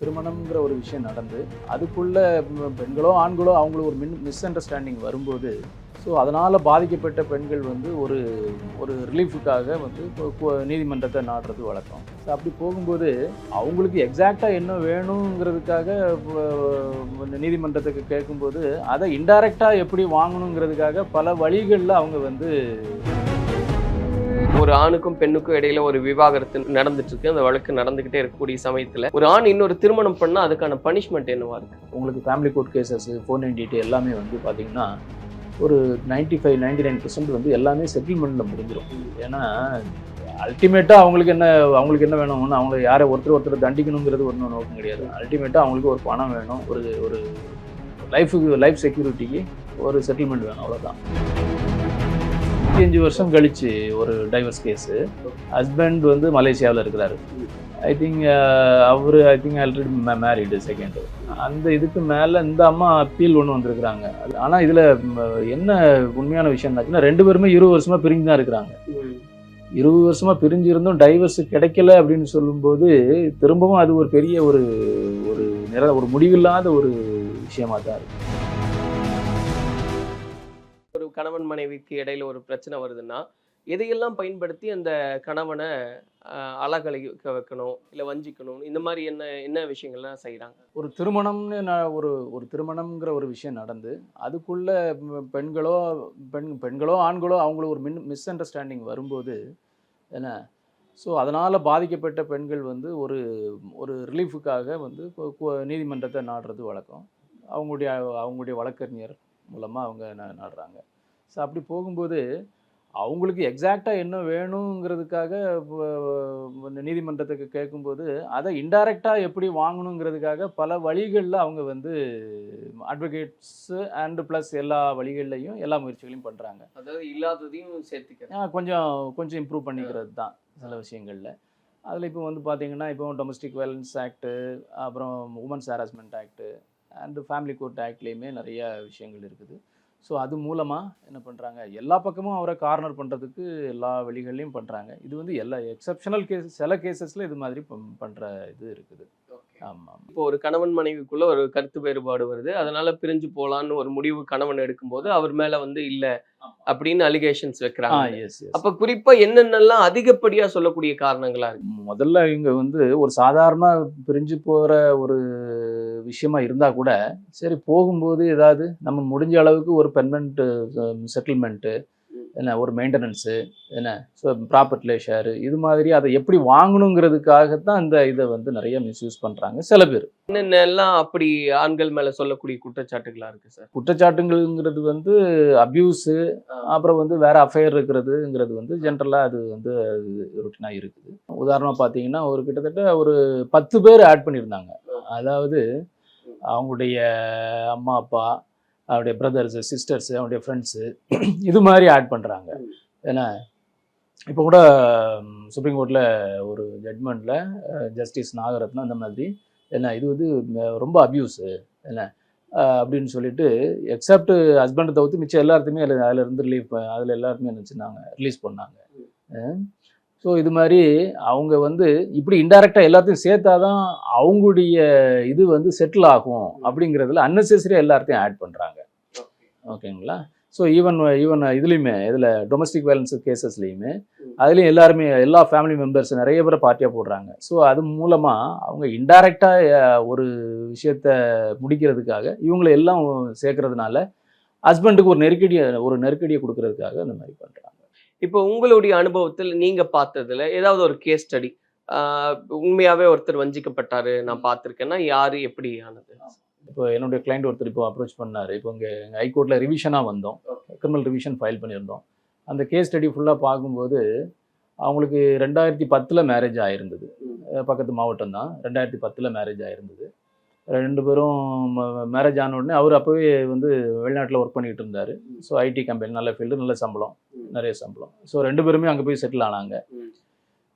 திருமணம்ங்கிற ஒரு விஷயம் நடந்து அதுக்குள்ள பெண்களோ ஆண்களோ அவங்களுக்கு ஒரு மின் மிஸ் அண்டர்ஸ்டாண்டிங் வரும்போது ஸோ அதனால் பாதிக்கப்பட்ட பெண்கள் வந்து ஒரு ஒரு ரிலீஃபுக்காக வந்து நீதிமன்றத்தை நாடுறது வழக்கம். ஸோ அப்படி போகும்போது அவங்களுக்கு எக்ஸாக்டாக என்ன வேணுங்கிறதுக்காக இந்த நீதிமன்றத்துக்கு கேட்கும்போது அதை இன்டைரக்டாக எப்படி வாங்கணுங்கிறதுக்காக பல வழிகளில் அவங்க வந்து ஒரு ஆணுக்கும் பெண்ணுக்கும் இடையில ஒரு விவாகரத்து நடந்துட்டு இருக்கு அந்த வழக்கு நடந்துகிட்டே இருக்கக்கூடிய சமயத்துல ஒரு ஆண் இன்னொரு திருமணம் பண்ணா அதுக்கான பனிஷ்மெண்ட் என்னவா இருக்கு? உங்களுக்கு family court cases four ninety எல்லாமே வந்து பாத்தீங்கன்னா ஒரு 95 ஃபைவ் நைன்டி நைன் வந்து எல்லாமே செட்டில்மெண்ட்டில் முடிஞ்சிடும் ஏன்னா அல்டிமேட்டாக அவங்களுக்கு என்ன அவங்களுக்கு என்ன வேணும்னு அவங்க யாரை ஒருத்தர் ஒருத்தர் தண்டிக்கணுங்கிறது ஒன்றும் நோக்கம் கிடையாது. அல்டிமேட்டாக அவங்களுக்கு ஒரு பணம் வேணும் ஒரு ஒரு லைஃபுக்கு லைஃப் செக்யூரிட்டிக்கு ஒரு செட்டில்மெண்ட் வேணும் அவ்வளோதான் அஞ்சு வருஷம் கழிச்சு ஒரு டைவர்ஸ் கேஸு ஹஸ்பண்ட் வந்து மலேசியாவில் இருக்கிறாரு. I think our I think already married second அந்த இதுக்கு மேலே இந்த அம்மா அப்பீல் ஒன்று வந்திருக்கிறாங்க. ஆனால் இதில் என்ன உண்மையான விஷயம் ரெண்டு பேருமே இருபது வருஷமாக பிரிஞ்சு தான் இருக்கிறாங்க. இருபது வருஷமாக பிரிஞ்சு இருந்தும் டைவர்ஸ் கிடைக்கல அப்படின்னு சொல்லும்போது திரும்பவும் அது ஒரு பெரிய ஒரு ஒரு நிற ஒரு முடிவில்லாத ஒரு விஷயமாக தான் இருக்குது கணவன் மனைவிக்கு இடையில ஒரு பிரச்சனை வருதுன்னா எதையெல்லாம் பயன்படுத்தி அந்த கணவனை அழகழிக்க வைக்கணும் இல்ல வஞ்சிக்கணும் இந்த மாதிரி என்ன என்ன விஷயங்கள்லாம் செய்கிறாங்க ஒரு திருமணம்னு நான் ஒரு ஒரு திருமணம்ங்கிற ஒரு விஷயம் நடந்து அதுக்குள்ள பெண்களோ பெண் பெண்களோ ஆண்களோ அவங்களோ ஒரு மின் மிஸ் அண்டர்ஸ்டாண்டிங் வரும்போது என்ன? ஸோ அதனால் பாதிக்கப்பட்ட பெண்கள் வந்து ஒரு ஒரு ரிலீஃபுக்காக வந்து நீதிமன்றத்தை நாடுறது வழக்கம். அவங்களுடைய அவங்களுடைய வழக்கறிஞர் மூலமாக அவங்க நாடுறாங்க. ஸோ அப்படி போகும்போது அவங்களுக்கு எக்ஸாக்டாக என்ன வேணுங்கிறதுக்காக நீதிமன்றத்துக்கு கேட்கும்போது அதை இன்டைரக்டாக எப்படி வாங்கணுங்கிறதுக்காக பல வழிகளில் அவங்க வந்து அட்வொகேட்ஸு அண்ட் ப்ளஸ் எல்லா வழிகள்லையும் எல்லா முயற்சிகளையும் பண்ணுறாங்க அதாவது இல்லாததையும் சேர்த்துக்கிறேன் கொஞ்சம் கொஞ்சம் இம்ப்ரூவ் பண்ணிக்கிறது தான் சில விஷயங்களில். அதில் இப்போ வந்து பார்த்தீங்கன்னா இப்போ டொமஸ்டிக் வயலன்ஸ் ஆக்ட்டு அப்புறம் women's harassment act and family court ஆக்ட்லேயுமே நிறைய விஷயங்கள் இருக்குது. ஸோ அது மூலமாக என்ன பண்ணுறாங்க எல்லா பக்கமும் அவரை கார்னர் பண்ணுறதுக்கு எல்லா வழிகள்லையும் பண்ணுறாங்க இது வந்து எல்லா எக்ஸப்ஷனல் கேஸ் சில கேசஸில் இது மாதிரி பண்ணுற இது இருக்குது. ஆமாம். இப்போ ஒரு கணவன் மனைவிக்குள்ள ஒரு கருத்து வேறுபாடு வருது. அதனால பிரிஞ்சு போலான்னு ஒரு முடிவு கணவன் எடுக்கும்போது அவர் மேல வந்து இல்ல அப்படின்னு அலிகேஷன்ஸ் வைக்கிறாங்க. அப்ப குறிப்பா என்னென்னலாம் அதிகப்படியா சொல்லக்கூடிய காரணங்களா இருக்கு? முதல்ல இவங்க வந்து ஒரு சாதாரண பிரிஞ்சு போகிற ஒரு விஷயமா இருந்தால் கூட சரி போகும்போது ஏதாவது நம்ம முடிஞ்ச அளவுக்கு ஒரு பெர்மனண்ட் செட்டில்மெண்ட்டு என்ன ஒரு மெயின்டெனன்ஸு என்ன ஸோ ப்ராப்பர்ட்டிலே ஷேரு இது மாதிரி அதை எப்படி வாங்கணுங்கிறதுக்காகத்தான் இந்த இதை வந்து நிறைய மிஸ்யூஸ் பண்ணுறாங்க சில பேர். என்னென்னலாம் அப்படி ஆண்கள் மேல சொல்லக்கூடிய குற்றச்சாட்டுகளா இருக்கு சார்? குற்றச்சாட்டுங்கிறது வந்து அப்யூஸு அப்புறம் வந்து வேற அஃபையர் இருக்கிறதுங்கிறது வந்து ஜென்ரலாக அது வந்து ரொட்டீனாக இருக்குது. உதாரணமாக பார்த்தீங்கன்னா ஒரு கிட்டத்தட்ட ஒரு பத்து பேர் ஆட் பண்ணியிருந்தாங்க. அதாவது அவங்களுடைய அம்மா அப்பா அவருடைய பிரதர்ஸு சிஸ்டர்ஸு அவங்களுடைய ஃப்ரெண்ட்ஸு இது மாதிரி ஆட் பண்ணுறாங்க ஏன்னா இப்போ கூட சுப்ரீம் கோர்ட்டில் ஒரு ஜட்மெண்ட்டில் ஜஸ்டிஸ் நாகரத்னம் அந்த மாதிரி என்ன இது வந்து ரொம்ப அப்யூஸு என்ன அப்படின்னு சொல்லிட்டு எக்ஸப்ட் ஹஸ்பண்டை தவிர்த்து மிச்சம் எல்லாத்தையுமே அதில் அதில் இருந்து ரிலீவ் அதில் எல்லாருமே என்ன ரிலீஸ் பண்ணாங்க. ஸோ இது மாதிரி அவங்க வந்து இப்படி இன்டைரக்டாக எல்லாத்தையும் சேர்த்தாதான் அவங்களுடைய இது வந்து செட்டில் ஆகும் அப்படிங்கிறதுல அன்னெசரியாக எல்லாத்தையும் ஆட் பண்ணுறாங்க ஓகேங்களா ஸோ ஈவன் ஈவன் இதுலேயுமே இதில் டொமஸ்டிக் வயலன்ஸ் கேசஸ்லேயுமே அதுலேயும் எல்லாருமே எல்லா ஃபேமிலி மெம்பர்ஸ் நிறைய பேரை பார்ட்டியாக போடுறாங்க. ஸோ அது மூலமாக அவங்க இன்டைரக்டாக ஒரு விஷயத்த முடிக்கிறதுக்காக இவங்களை எல்லாம் சேர்க்கறதுனால ஹஸ்பண்டுக்கு ஒரு நெருக்கடியை ஒரு நெருக்கடியை கொடுக்கறதுக்காக அந்த மாதிரி பண்ணுறாங்க இப்போ உங்களுடைய அனுபவத்தில் நீங்க பார்த்ததுல ஏதாவது ஒரு கேஸ் ஸ்டடி உண்மையாவே ஒருத்தர் வஞ்சிக்கப்பட்டாரு நான் பார்த்திருக்கேன்னா யாரு எப்படி ஆனது? இப்போ என்னுடைய கிளைண்ட் ஒருத்தர் இப்போ அப்ரோச் பண்ணார். இப்போ இங்கே எங்கள் ஹைகோர்ட்டில் ரிவிஷனாக வந்தோம். கிரிமினல் ரிவிஷன் ஃபைல் பண்ணியிருந்தோம். அந்த கேஸ் ஸ்டடி ஃபுல்லாக பார்க்கும்போது அவங்களுக்கு ரெண்டாயிரத்தி பத்தில் மேரேஜ் ஆயிருந்தது. அஹ் பக்கத்து மாவட்டம் தான் ரெண்டாயிரத்தி பத்தில் மேரேஜ் ஆயிருந்தது. ரெண்டு பேரும் மேரேஜ் ஆன உடனே அவர் அப்போவே வந்து வெளிநாட்டில் ஒர்க் பண்ணிட்டு இருந்தார். ஸோ ஐடி கம்பெனி நல்ல ஃபீல்டு நல்ல சம்பளம் நிறைய சம்பளம். ஸோ ரெண்டு பேருமே அங்கே போய் செட்டில் ஆனாங்க.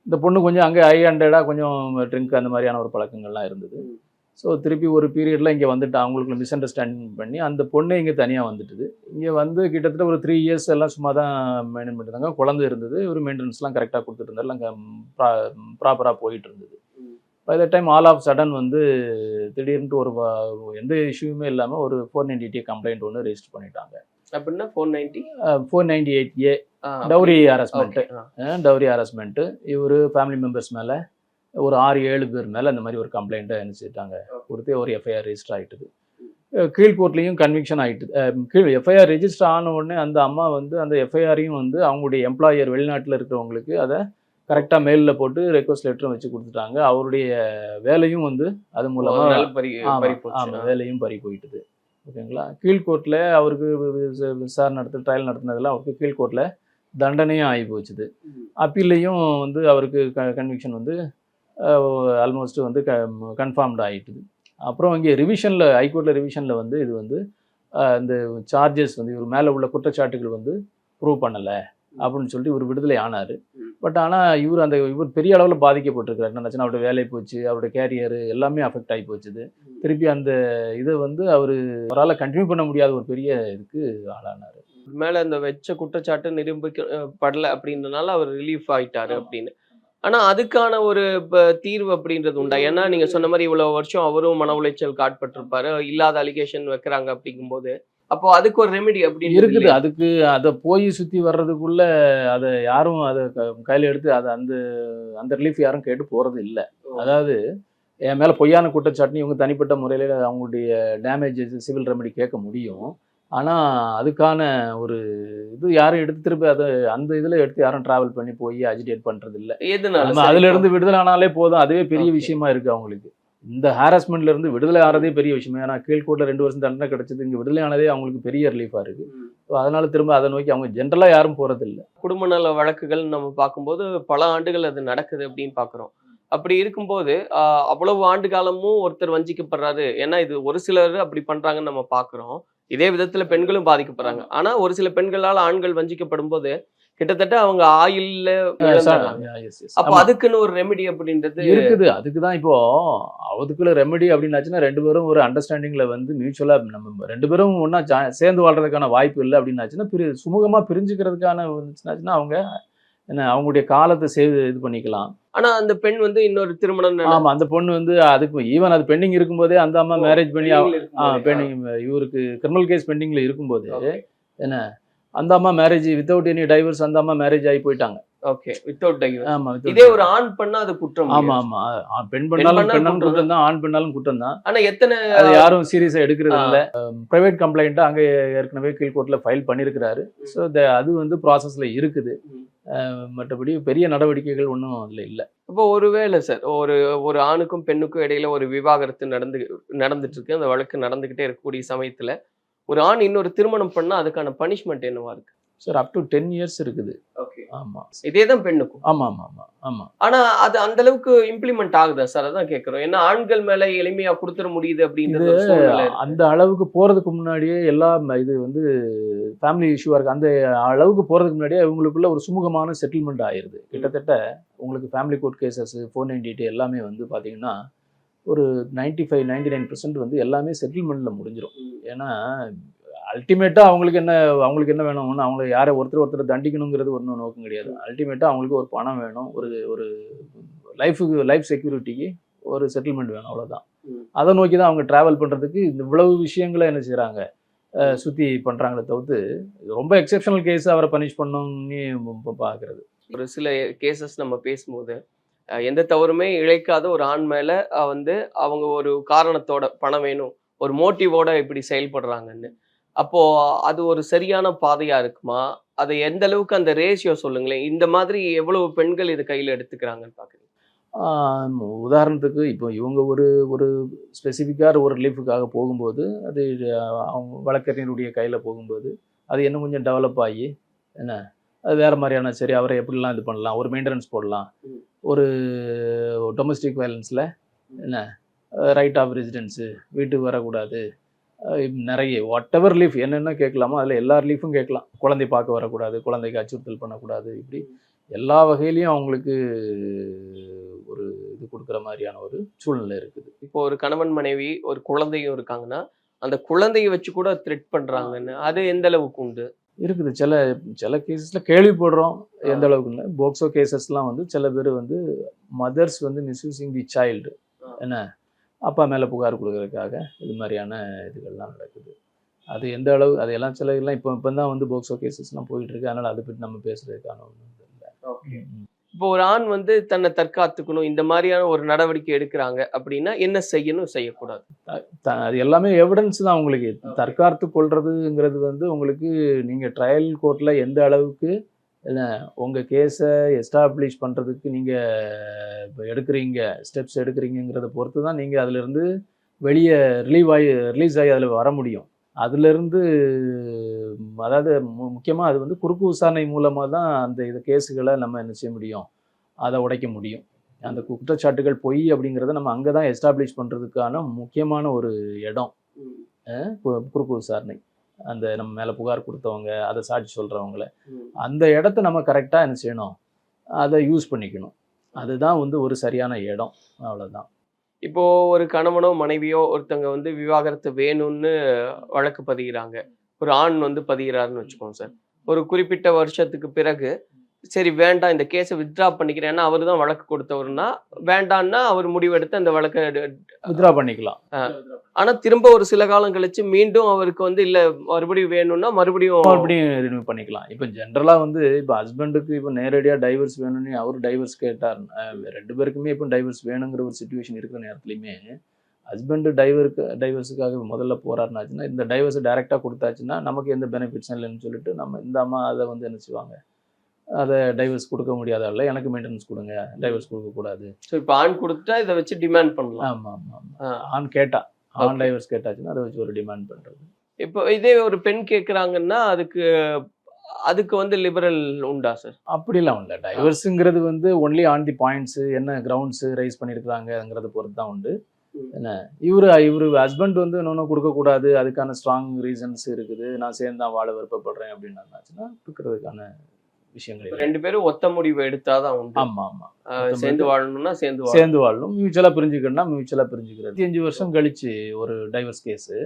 இந்த பொண்ணு கொஞ்சம் அங்கே ஹை ஹண்ட்ரடாக கொஞ்சம் ட்ரிங்க் அந்த மாதிரியான ஒரு பழக்கங்கள்லாம் இருந்தது. ஸோ திருப்பி ஒரு பீரியடில் இங்கே வந்துட்டு அவங்களுக்கு மிஸ் அண்டர்ஸ்டாண்டிங் பண்ணி அந்த பொண்ணே இங்கே தனியாக வந்துட்டுது. இங்கே வந்து கிட்டத்தட்ட ஒரு த்ரீ இயர்ஸ் எல்லாம் சும்மா தான் மெயின்டைன் பண்ணிருந்தாங்க குழந்தை இருந்தது ஒரு மெயின்டெனன்ஸ்லாம் கரெக்டாக கொடுத்துட்டு இருந்தாரு. எல்லாம் ப்ராப்பராக போயிட்டு இருந்தது. By the time all of sudden வந்து திடீர்னு ஒரு எந்த இஷ்யூமே இல்லாமல் ஒரு ஃபோர் நைன்டி எயிட் கம்ப்ளைண்ட் ஒன்று ரெஜிஸ்டர் பண்ணிட்டாங்க. அப்படின்னா four ninety four ninety eight A dowry harassment dowry harassment இவர் ஃபேமிலி மெம்பர்ஸ் மேலே ஒரு ஆறு ஏழு பேர் மேலே அந்த மாதிரி ஒரு கம்ப்ளைண்ட்டை அனுப்பிச்சிட்டாங்க. கொடுத்து ஒரு எஃப்ஐஆர் ரெஜிஸ்டர் ஆகிட்டுது கீழ்கோர்ட்லேயும் கன்விக்ஷன் ஆகிட்டுது அஹ் கீழ் எஃப்ஐஆர் ரெஜிஸ்டர் ஆன உடனே அந்த அம்மா வந்து அந்த எஃப்ஐஆரையும் வந்து அவங்களுடைய எம்ப்ளாயர் வெளிநாட்டில் இருக்கிறவங்களுக்கு அதை கரெக்டாக மெயிலில் போட்டு ரெக்வஸ்ட் லெட்டரும் வச்சு கொடுத்துட்டாங்க. அவருடைய வேலையும் வந்து அது மூலமாக ஆமாம் வேலையும் பறி போயிட்டுது. ஓகேங்களா? கீழ்கோர்ட்டில் அவருக்கு விசாரணை நடத்து ட்ரையல் நடத்தினதெல்லாம் அவருக்கு கீழ்கோர்ட்டில் தண்டனையும் ஆகி போச்சுது. அப்பீல்லையும் வந்து அவருக்கு க கன்விக்ஷன் வந்து ஆல்மோஸ்ட் வந்து க கன்ஃபார்ம்டு ஆகிட்டுது அப்புறம் இங்கே ரிவிஷனில் ஹைகோர்ட்டில் ரிவிஷனில் வந்து இது வந்து இந்த சார்ஜஸ் வந்து இவர் மேலே உள்ள குற்றச்சாட்டுகள் வந்து ப்ரூவ் பண்ணலை. அப்படின்னு சொல்லிட்டு இவர் விடுதலை ஆனார். பட் ஆனால் இவர் அந்த இவர் பெரிய அளவில் பாதிக்கப்பட்டிருக்கிறார். என்னாச்சுன்னா அவருடைய வேலை போச்சு அவருடைய கேரியர் எல்லாமே அஃபெக்ட் ஆகி போச்சுது. திருப்பி அந்த இதை வந்து அவர் அவரால் கண்டினியூ பண்ண முடியாத ஒரு பெரிய இதுக்கு ஆளானார். மேல அந்த வெச்ச குற்றச்சாட்டு நிரூபிக்க அஹ், படல அப்படின்றனால அவர் ரிலீஃப் ஆயிட்டாரு அப்படின்னு. ஆனா அதுக்கான ஒரு ப- தீர்வு அப்படின்றது உண்டா? ஏன்னா நீங்க சொன்ன மாதிரி இவ்வளவு வருஷம் அவரும் மன உளைச்சலுக்கு ஆட்பட்டிருப்பாரு இல்லாத அலிகேஷன் வைக்கிறாங்க அப்படிங்கும்போது அப்போ அதுக்கு ஒரு ரெமெடி அப்படின்னு இருக்குது. அதுக்கு அதை போய் சுற்றி வர்றதுக்குள்ள அதை யாரும் அதை கையில எடுத்து அதை அந்த அந்த ரிலீஃப் யாரும் கேட்டு போகிறது இல்லை. அதாவது என் மேலே பொய்யான குற்றச்சாட்டுன்னு இவங்க தனிப்பட்ட முறையில் அவங்களுடைய டேமேஜஸ் சிவில் ரெமெடி கேட்க முடியும். ஆனால் அதுக்கான ஒரு இது யாரும் எடுத்து திருப்பி அதை அந்த இதில் எடுத்து யாரும் ட்ராவல் பண்ணி போய் அஜிடேட் பண்ணுறது இல்லை எதுனால விடுதலை ஆனாலே போதும். அதுவே பெரிய. விஷயமா இருக்கு அவங்களுக்கு. இந்த ஹாரஸ்மெண்ட்ல இருந்து விடுதலை ஆறதே பெரிய விஷயம். ஏன்னா கீழ்கோட்டில் ரெண்டு வருஷம் தண்டனை கிடைச்சது. இங்க விடுதலை ஆனதே அவங்களுக்கு பெரிய ரிலீஃபா இருக்கு. ம். So அதனால திரும்ப அதை நோக்கி அவங்க ஜென்ரலா யாரும் போறது இல்ல. குடும்ப நல வழக்குகள் நம்ம பார்க்கும்போது பல ஆண்டுகள் அது நடக்குது அப்படின்னு பார்க்குறோம். அப்படி இருக்கும்போது அவ்வளவு ஆண்டு காலமும் ஒருத்தர் வஞ்சிக்கப்படுறாரு. ஏன்னா இது ஒரு சிலர் அப்படி பண்றாங்கன்னு நம்ம பார்க்குறோம். இதே விதத்துல பெண்களும் பாதிக்கப்படுறாங்க. ஆனா ஒரு சில பெண்களால் ஆண்கள் வஞ்சிக்கப்படும் போது கிட்டத்தட்ட அவங்க yes. அப்போ. அதுக்குன்னு ஒரு ரெமெடி அப்படின்றது இருக்குது அதுக்கு தான் இப்போ அதுக்குள்ள ரெமெடி அப்படின்னாச்சுன்னா ரெண்டு பேரும் ஒரு அண்டர்ஸ்டாண்டிங்ல வந்து மியூச்சுவலா நம்ம ரெண்டு பேரும் ஜா- சேர்ந்து வாழ்றதுக்கான வாய்ப்பு இல்லை அப்படின்னாச்சுன்னா பிரி சுமூகமா பிரிஞ்சுக்கிறதுக்கான வந்துச்சுன்னாச்சுன்னா அவங்க என்ன அவங்களுடைய காலத்தை சேவ் இது பண்ணிக்கலாம் ஆனா அந்த பெண் வந்து இன்னொரு திருமணம் ஆமா அந்த பொண்ணு வந்து அதுக்கு ஈவன் அது பெண்டிங் இருக்கும்போதே அந்த அம்மா மேரேஜ் பண்ணி. பெண்டிங் இவருக்கு கிரிமினல் கேஸ் பெண்டிங்ல இருக்கும்போது Okay. அந்த அம்மா மேரேஜ் வித்தவுட் எனி டைவர்ஸ் அந்த அம்மா மேரேஜ் ஆகி போயிட்டாங்க. ஓகே வித்தவுட் டைவர்ஸ் ஆமா இதே ஒரு ஆண் பண்ணா அது குற்றம் ஆமா? ஆமா. பெண் பண்ணாலும் பண்ணாலும் குற்றம் தான் ஆண் பண்ணாலும் குற்றம் தான் ஆனா எத்தனை அது யாரும் சீரியஸா எடுக்கிறது. இல்ல. பிரைவேட் கம்ப்ளைண்ட் அங்க ஏற்கனவே கீழ்கோர்ட்ல ஃபைல் பண்ணியிருக்கிறாரு ஸோ அது வந்து ப்ராசஸ்ல இருக்குது. மற்றபடி பெரிய நடவடிக்கைகள் ஒன்றும் அதுல இல்ல. இப்போ ஒருவேளை சார் ஒரு ஒரு ஆணுக்கும் பெண்ணுக்கும் இடையில ஒரு விவாகரத்து நடந்து நடந்துட்டு இருக்கு. அந்த வழக்கு நடந்துகிட்டே இருக்கக்கூடிய சமயத்துல ஒரு ஆண் இன்னொரு திருமணம் பண்ணா அதுக்கான பனிஷ்மெண்ட் என்னவா இருக்கு? Sir up to ten years இருக்குது. ஓகே ஆமா. இதே தான் பெண்ணுக்கும். ஆமா ஆமா ஆமா ஆமா. ஆனா அது அந்த அளவுக்கு இம்ப்ளிமெண்ட் ஆகுதா சார் அதான் கேக்குறோம். ஏன்னா ஆண்கள் மேல எளிமையா கொடுத்துட முடியுது அப்படின்றது. அந்த அளவுக்கு போறதுக்கு முன்னாடியே எல்லா இது வந்து ஃபேமிலி இஷ்யூவா இருக்கு. அந்த அளவுக்கு போறதுக்கு முன்னாடியே இவங்களுக்குள்ள ஒரு சுமூகமான செட்டில்மெண்ட் ஆயிருது. கிட்டத்தட்ட உங்களுக்கு family court cases four ninety எல்லாமே வந்து பாத்தீங்கன்னா ஒரு நைன்டி ஃபைவ் நைன்டி நைன் வந்து எல்லாமே செட்டில்மெண்ட்ல முடிஞ்சிடும். ஏன்னா அல்டிமேட்டா அவங்களுக்கு என்ன அவங்களுக்கு என்ன வேணும்னு அவங்க யாரை ஒருத்தர் ஒருத்தர் தண்டிக்கணுங்கிறது ஒன்றும் நோக்கம் கிடையாது அல்டிமேட்டா அவங்களுக்கு ஒரு பணம் வேணும் ஒரு ஒரு லைஃபுக்கு லைஃப் செக்யூரிட்டிக்கு ஒரு செட்டில்மெண்ட் வேணும் அவ்வளவுதான் ம். அதை நோக்கி தான் அவங்க டிராவல் பண்றதுக்கு இந்த இவ்வளவு விஷயங்களை என்ன செய்றாங்க அஹ், சுத்தி பண்றாங்களே தவிர்த்து ரொம்ப எக்ஸெப்ஷனல் கேஸ் அவரை பனிஷ் பண்ணணும்னு இப்ப பாக்குறது ஒரு சில கேசஸ் நம்ம பேசும்போது எந்த தவறுமே இழைக்காத ஒரு ஆண் மேல வந்து அவங்க ஒரு காரணத்தோட பணம் வேணும் ஒரு மோட்டிவோட இப்படி செயல்படுறாங்கன்னு. அப்போ அது ஒரு சரியான பாதையா இருக்குமா? அதை எந்த அளவுக்கு அந்த ரேஷியோ சொல்லுங்களேன். இந்த மாதிரி எவ்வளவு பெண்கள் இதை கையில எடுத்துக்கிறாங்கன்னு பாக்குறீங்க? ஆஹ் உதாரணத்துக்கு இப்போ இவங்க ஒரு ஒரு ஸ்பெசிஃபிக்காக ஒரு ரிலீஃபுக்காக போகும்போது அது அவங்க வழக்கறிஞருடைய கையில் போகும்போது அது இன்னும் கொஞ்சம் டெவலப் ஆகி என்ன? அது வேறு மாதிரியான சரி அவரை எப்படிலாம் இது பண்ணலாம்? ஒரு மெயின்டெனன்ஸ் போடலாம். ஒரு டொமஸ்டிக் வயலன்ஸில் என்ன? ரைட் ஆஃப் ரெசிடென்ஸு வீட்டுக்கு வரக்கூடாது. நிறைய வாட் எவர் லீஃப் என்னென்ன கேட்கலாமோ அதில் எல்லா ரிலீஃபும் கேட்கலாம். குழந்தை பார்க்க வரக்கூடாது குழந்தைக்கு அச்சுறுத்தல் பண்ணக்கூடாது இப்படி எல்லா வகையிலையும் அவங்களுக்கு ஒரு இது கொடுக்குற மாதிரியான ஒரு சூழ்நிலை இருக்குது. இப்போ ஒரு கணவன் மனைவி ஒரு குழந்தையும் இருக்காங்கன்னா அந்த குழந்தையை வச்சு கூட த்ரெட் பண்ணுறாங்கன்னு அது எந்த அளவுக்கு உண்டு? இருக்குது. சில சில கேசஸில் கேள்விப்படுறோம். எந்த அளவுக்கு இல்லை. போக்சோ கேசஸ்லாம் வந்து சில பேர் வந்து மதர்ஸ் வந்து மிஸ்யூசிங் தி சைல்டு என்ன? அப்பா மேலே புகார் கொடுக்கறதுக்காக இது மாதிரியான இதுகள்லாம் நடக்குது. அது எந்த அளவு அதையெல்லாம் சில இதெல்லாம் இப்போ இப்போ தான் வந்து போக்சோ கேசஸ்லாம் போயிட்டு இருக்கு. அதனால் அதை பற்றி நம்ம பேசுறதுக்கான ஒன்றும் இல்லை. ம். இப்போ ஒரு ஆண் வந்து தன்னை தற்காத்துக்கணும் இந்த மாதிரியான ஒரு நடவடிக்கை எடுக்கிறாங்க அப்படின்னா என்ன செய்யணும் செய்யக்கூடாது? த- அது எல்லாமே எவிடன்ஸ் தான் உங்களுக்கு. தற்காத்து கொள்றதுங்கிறது வந்து உங்களுக்கு நீங்கள் ட்ரையல் கோர்ட்டில் எந்த அளவுக்கு இல்லை உங்கள் கேஸை எஸ்டாப்ளிஷ் பண்ணுறதுக்கு நீங்கள் இப்போ எடுக்கிறீங்க ஸ்டெப்ஸ் எடுக்கிறீங்கிறத பொறுத்து தான் நீங்கள் அதிலிருந்து வெளியே ரிலீவ் ஆகி ரிலீஸ் ஆகி அதில் வர முடியும். அதுலேருந்து அதாவது மு முக்கியமாக அது வந்து குறுக்கு விசாரணை மூலமாக தான் அந்த இது கேஸுகளை நம்ம என்ன செய்ய முடியும்? அதை உடைக்க முடியும். அந்த குற்றச்சாட்டுகள் பொய் அப்படிங்கிறத நம்ம அங்கே தான் எஸ்டாப்ளிஷ் பண்ணுறதுக்கான முக்கியமான ஒரு இடம். கு- குறுக்கு விசாரணை. அந்த நம்ம மேலே புகார் கொடுத்தவங்க அதை சாட்சி சொல்கிறவங்கள அந்த இடத்த நம்ம கரெக்டாக என்ன செய்யணும்? அதை யூஸ் பண்ணிக்கணும். அதுதான் வந்து ஒரு சரியான இடம். அவ்வளோதான் இப்போ ஒரு கணவனோ மனைவியோ ஒருத்தங்க வந்து விவாகரத்து வேணும்னு வழக்கு பதிகிறாங்க. ஒரு ஆண் வந்து பதிகிறாருன்னு வச்சுக்கோங்க சார். ஒரு குறிப்பிட்ட வருஷத்துக்கு பிறகு சரி வேண்டாம் இந்த கேஸை வித்ட்ரா பண்ணிக்கிறேன். ஏன்னா அவர் தான் வழக்கு கொடுத்தவர்னா வேண்டான்னா அவர் முடிவெடுத்து அந்த வழக்கை வித்ரா பண்ணிக்கலாம். ஆனா திரும்ப ஒரு சில காலம் கழிச்சு மீண்டும் அவருக்கு வந்து இல்ல மறுபடியும் வேணும்னா மறுபடியும் மறுபடியும் ரினியூ பண்ணிக்கலாம். இப்போ ஜென்ரலாக வந்து இப்போ ஹஸ்பண்டுக்கு இப்போ நேரடியாக டைவர்ஸ் வேணும்னு அவர் டைவர்ஸ் கேட்டார். ரெண்டு பேருக்குமே இப்போ டைவர்ஸ் வேணுங்கிற ஒரு சுச்சுவேஷன் இருக்கிற நேரத்துலையுமே ஹஸ்பண்டு டைவருக்கு டைவர்ஸுக்காக முதல்ல போறாருனாச்சுன்னா இந்த டைவர்ஸை டைரெக்டாக கொடுத்தாச்சுன்னா நமக்கு எந்த பெனிஃபிட்ஸும் இல்லைன்னு சொல்லிட்டு நம்ம இந்த அம்மா அதை வந்து என்ன செய்வாங்க? அதை டைவர்ஸ் கொடுக்க முடியாதால எனக்கு மெயின்டெனன்ஸ் கொடுங்க டைவர்ஸ் கொடுக்கக்கூடாது ஸோ இப்போ ஆண் கொடுத்துட்டா இதை வச்சு டிமாண்ட் பண்ணலாம். ஆமாம் ஆமாம் ஆண் கேட்டா ஆன் Okay. டைவர்ஸ் கேட்டாச்சுன்னா அதை வச்சு ஒரு டிமாண்ட் பண்ணுறது இப்போ இதே ஒரு பெண் கேக்குறாங்கன்னா அதுக்கு அதுக்கு வந்து லிபரல் உண்டா சார் அப்படிலாம் இல்லை டைவர்ஸுங்கிறது வந்து ஒன்லி ஆன் தி பாயிண்ட்ஸு என்ன கிரவுண்ட்ஸு ரைஸ் பண்ணியிருக்கிறாங்கங்கிறத பொறுத்து தான் உண்டு. என்ன? இவர் இவர் ஹஸ்பண்ட் வந்து இன்னொன்று கொடுக்கக்கூடாது அதுக்கான ஸ்ட்ராங் ரீசன்ஸ் இருக்குது. நான் சேர்ந்து தான் வாழ விருப்பப்படுறேன் அப்படின்னாச்சுன்னா இருக்கிறதுக்கான விஷயங்கள். ரெண்டு பேரும் ஒத்த முடிவு எடுத்தாதான் உண்டு. ஆமா ஆமா. சேர்ந்து வாழணும்னா சேர்ந்து சேர்ந்து வாழணும். மியூச்சுவலாக பிரிஞ்சுக்கணும்னா மியூச்சுவலாக பிரிஞ்சுக்கிறது. அஞ்சு வருஷம் கழிச்சு ஒரு டைவர்ஸ் கேஸு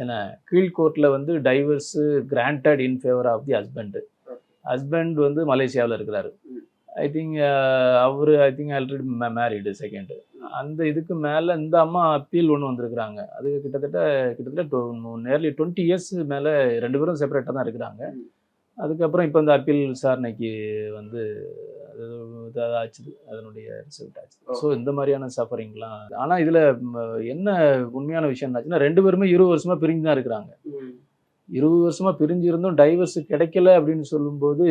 Okay. கீழ் கோர்ட்டில் வந்து divorce granted in favour of the husband. Husband வந்து மலேசியாவில் இருக்கிறாரு. I think our I think already married second அந்த இதுக்கு மேலே இந்த அம்மா அப்பீல் ஒன்று வந்திருக்கிறாங்க. அது கிட்டத்தட்ட கிட்டத்தட்ட நேர்லி டுவெண்ட்டி இயர்ஸ் மேலே ரெண்டு பேரும் செப்பரேட்டாக தான் இருக்கிறாங்க. அதுக்கப்புறம் இப்போ இந்த அப்பீல் விசாரணைக்கு வந்து அது இதாக ஆச்சுது. அதனுடைய ரிசல்ட் ஆச்சு ஸோ இந்த மாதிரியான சஃபரிங்லாம் ஆனால் இதில் என்ன உண்மையான விஷயம் என்னாச்சுன்னா ரெண்டு பேருமே இருபது வருஷமா பிரிஞ்சு தான் இருக்கிறாங்க. இருபது வருஷமா பிரிஞ்சு இருந்தும் டைவர்ஸ் கிடைக்கல அப்படின்னு சொல்லும்போது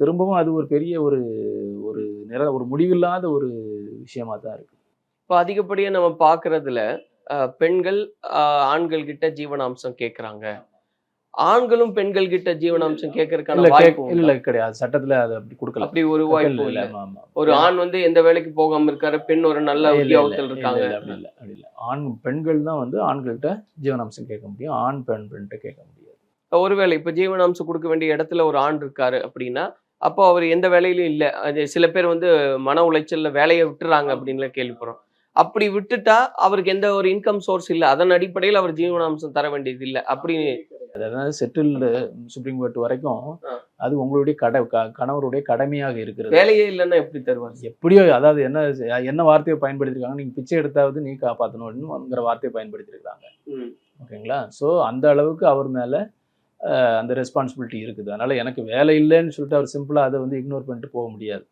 திரும்பவும் அது ஒரு பெரிய ஒரு ஒரு நிற ஒரு முடிவில்லாத ஒரு விஷயமா தான் இருக்கு. இப்போ அதிகப்படியா நம்ம பாக்குறதுல அஹ், பெண்கள் ஆண்கள் கிட்ட ஜீவனாம்சம் கேக்குறாங்க. ஆண்களும் பெண்கள் கிட்ட ஜீவனாம்சம் கேட்கறதுக்கான வாய்ப்பு இல்ல கிடையாது. சட்டத்துல அது அப்படி கொடுக்கல. அப்படி ஒரு வாய்ப்பு இல்ல. ஒரு ஆண் வந்து எந்த வேலைக்கு போகாம இருக்காரு பெண் ஒரு நல்ல உத்தியோகத்தில் இருக்காங்க. அப்படி இல்ல, அப்படி இல்ல. ஆண் பெண்கள் தான் வந்து ஆண்கள்கிட்ட ஜீவனாம்சம் கேட்க முடியும். ஆண் பெண் பெண்கிட்ட கேட்க முடியாது. ஒருவேளை இப்ப ஜீவனாம்சம் கொடுக்க வேண்டிய இடத்துல ஒரு ஆண் இருக்காரு அப்படின்னா அப்போ அவர் எந்த வேலையிலும் இல்ல. அது சில பேர் வந்து மன உளைச்சல்ல வேலையை விட்டுறாங்க அப்படின்னு கேள்விப்படுறோம். அப்படி விட்டுட்டா அவருக்கு எந்த ஒரு இன்கம் சோர்ஸ் இல்ல. அதன் அடிப்படையில் அவர் ஜீவனாம்சம் தர வேண்டியது இல்ல. அப்படி அதாவது செட்டில்டு சுப்ரீம் கோர்ட் வரைக்கும். அது உங்களுடைய கட க- கணவருடைய கடமையாக இருக்கிறது. வேலையே இல்லைன்னா எப்படி தருவார்? எப்படியோ அதாவது என்ன என்ன வார்த்தையை பயன்படுத்திருக்காங்க? நீங்க பிச்சை எடுத்தாவது நீ காப்பாற்றணும்ங்கிற வார்த்தையை பயன்படுத்தியிருக்காங்க. ஓகேங்களா? ஸோ அந்த அளவுக்கு அவர் மேலே அந்த ரெஸ்பான்சிபிலிட்டி இருக்குது. அதனால எனக்கு வேலை இல்லைன்னு சொல்லிட்டு அவர் சிம்பிளாக அதை வந்து இக்னோர் பண்ணிட்டு போக முடியாது.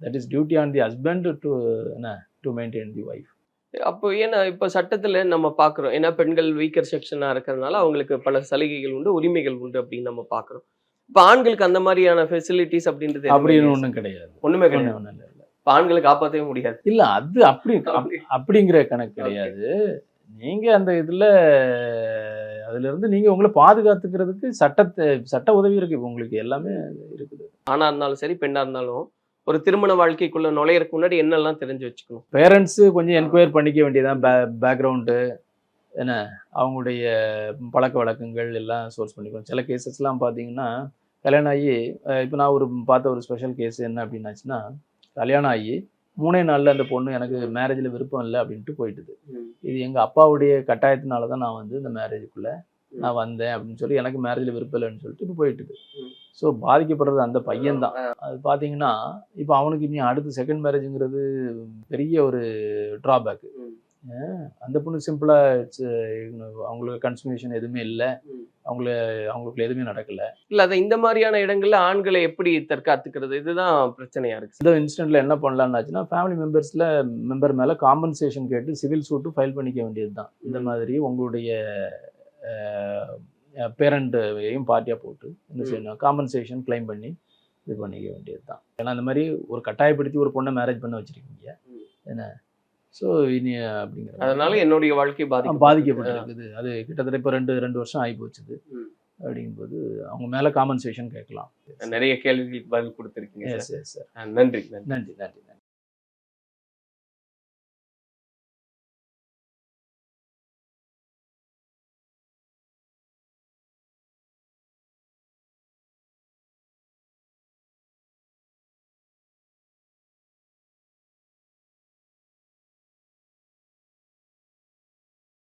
That is duty on the husband to என்ன டு மெயின்டைன் தி ஒய்ஃப் அப்போ ஏன்னா இப்ப சட்டத்துல நம்ம பாக்குறோம். ஏன்னா பெண்கள் வீக்கர் செக்ஷனா இருக்கிறதுனால அவங்களுக்கு பல சலுகைகள் உண்டு உரிமைகள் உண்டு அப்படின்னு நம்ம பாக்குறோம். இப்ப ஆண்களுக்கு அந்த மாதிரியான ஃபெசிலிட்டிஸ் அப்படின்றது அப்படின்னு ஒன்றும் கிடையாது. ஒண்ணு கிடையாது. ஒண்ணும் இல்ல. இப்ப ஆண்களை காப்பாற்றவே முடியாது. இல்ல அது அப்படி அப்- அப்படிங்கிற கணக்கு கிடையாது. நீங்க அந்த இதுல அதுல இருந்து நீங்க உங்களை பாதுகாத்துக்கிறதுக்கு சட்டத்தை சட்ட உதவி இருக்கு. இப்ப உங்களுக்கு எல்லாமே இருக்குது. ஆணா இருந்தாலும் சரி பெண்ணா இருந்தாலும் ஒரு திருமண வாழ்க்கைக்குள்ள நுழையறதுக்கு முன்னாடி என்னெல்லாம் தெரிஞ்சு வச்சுக்கணும்? பேரண்ட்ஸு கொஞ்சம் என்கொயர் பண்ணிக்க வேண்டியதான் பே பேக்ரவுண்டு என்ன? அவங்களுடைய பழக்க வழக்கங்கள் எல்லாம் சோர்ஸ் பண்ணிக்கணும். சில கேசஸ்லாம் பார்த்தீங்கன்னா கல்யாணம் ஆகி இப்போ நான் ஒரு பார்த்த ஒரு ஸ்பெஷல் கேஸ் என்ன அப்படின்னாச்சுன்னா கல்யாணம் ஆகி மூணே நாளில் அந்த பொண்ணு எனக்கு மேரேஜில் விருப்பம் இல்லை அப்படின்ட்டு போயிட்டுது. இது எங்கள் அப்பாவுடைய கட்டாயத்தினால தான் நான் வந்து இந்த மேரேஜுக்குள்ளே நான் வந்தேன் அப்படின்னு சொல்லி எனக்கு மேரேஜில் விருப்பம் இல்லைன்னு சொல்லிட்டு இப்போ போயிட்டு இருக்கு. ஸோ பாதிக்கப்படுறது அந்த பையன்தான். அது பார்த்தீங்கன்னா இப்போ அவனுக்கு இனி அடுத்து செகண்ட் மேரேஜுங்கிறது பெரிய ஒரு ட்ராபேக் ம். அந்த பொண்ணு சிம்பிளாக அவங்களுக்கு கன்சர்வேஷன் எதுவுமே இல்லை. அவங்கள அவங்களுக்கு எதுவுமே நடக்கல. இல்ல அத இந்த மாதிரியான இடங்கள்ல ஆண்களை எப்படி தற்காத்துக்கிறது? இதுதான் பிரச்சனையா இருக்கு. இந்த இன்சிடென்ட்ல என்ன பண்ணலாம்னாச்சுன்னா ஃபேமிலி மெம்பர்ஸ்ல மெம்பர் மேல காம்பன்சேஷன் கேட்டு சிவில் சூட்டு ஃபைல் பண்ணிக்க வேண்டியது தான் இந்த. மாதிரி உங்களுடைய பேரண்ட்டையும் பார்ட்டியா போட்டு என்ன. செய்யணும் காம்பன்சேஷன் கிளைம் பண்ணி இது பண்ணிக்க வேண்டியது தான் ஏன்னா இந்த மாதிரி ஒரு கட்டாயப்படுத்தி ஒரு பொண்ணை மேரேஜ் பண்ண வச்சிருக்கீங்க. என்ன? ஸோ இனி அப்படிங்கிற அதனால என்னுடைய வாழ்க்கை பாதிக்கப்பட்டிருக்கு. பாதிக்கப்பட்டிருக்குது. அது கிட்டத்தட்ட இப்போ ரெண்டு ரெண்டு வருஷம் ஆகி போச்சுது. அப்படிங்கும்போது அவங்க மேல காம்பன்சேஷன் கேட்கலாம். நிறைய கேள்விகளுக்கு பதில் கொடுத்திருக்கீங்க எஸ் எஸ் சார் சார் நன்றி. நன்றி நன்றி நன்றி.